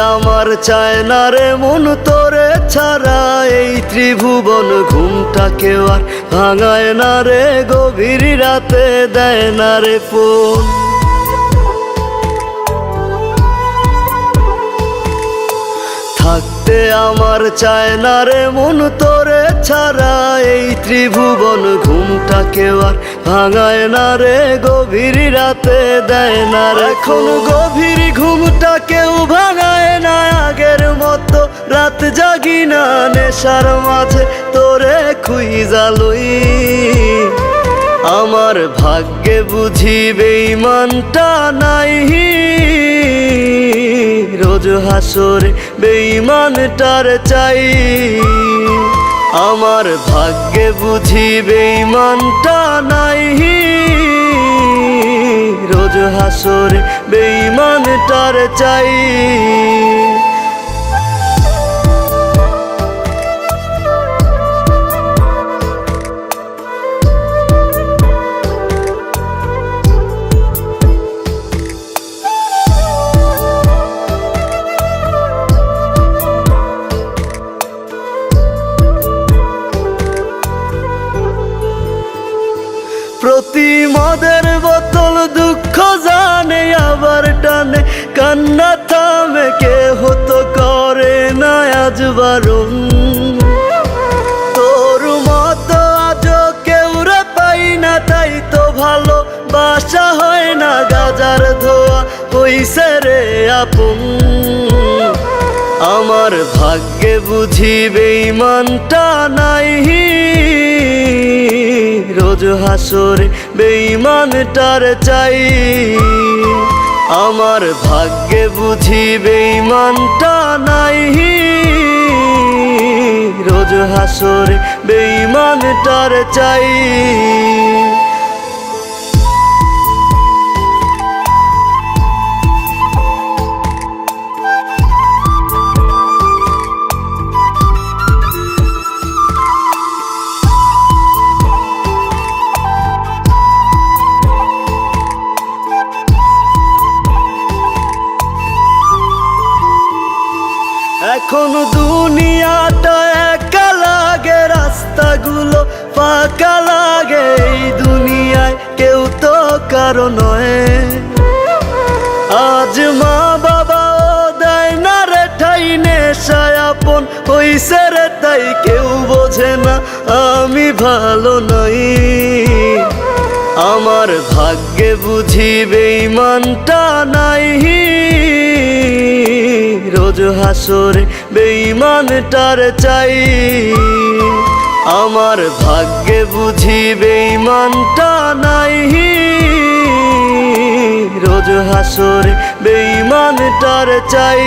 আমার চায় না রে মন তোরে ছাড়া। এই ত্রিভুবন ঘুমটা কেউ আর ভাঙায় না রে, গভীর রাতে দেয় না রে ফোন। আমার চায় না রে মন তোরে ছাড়া। এই ত্রিভুবন ঘুমটাকেও আর ভাঙায় না রে, গভীর রাতে দেয় না রে। এখন গভীর ঘুমটা কেউ ভাঙায় না, আগের মতো রাত জাগি না, নেশার মাঝে তোরে খুইজা লই। আমার ভাগ্যে বুঝি বেইমানটা নাই রোজ হাসরে বেইমানটার চাই। আমার ভাগ্যে বুঝি বেইমানটা নাই রোজ হাসরে বেইমানটার চাই। প্রতি মদের বোতল দুঃখ জানে, আবার টানে। কান্না থামে কে হতো করে না আজ বারণ। তোর মতো আজ কেউ রে পাই না, তাই তো ভালো বাসা হয় না, গাজার ধোয়া হইছে রে আপন। আমার ভাগ্যে বুঝি বেইমানটা নাই রোজ হাসরে বেঈমানটার চাই। আমার ভাগ্যে বুঝি বেইমানটা নাই রোজ হাসরে বেঈমানটার চাই। এখন দুনিয়াটা একা লাগে, রাস্তাগুলো ফাঁকা লাগে। এই দুনিয়ায় কেউ তো কারও নয়। আজ মা বাবাও দেয় না রে ঠাই, নেশায় আপন হইছে রে তাই কেউ বোঝে না, আমি ভালো নই। আমার ভাগ্যে বুঝি বেইমানটা নাই হাসরে বেইমানটার চাই। আমার ভাগ্যে বুঝি বেঈমানটা নাই রোজ হাসরে বেইমানটার চাই।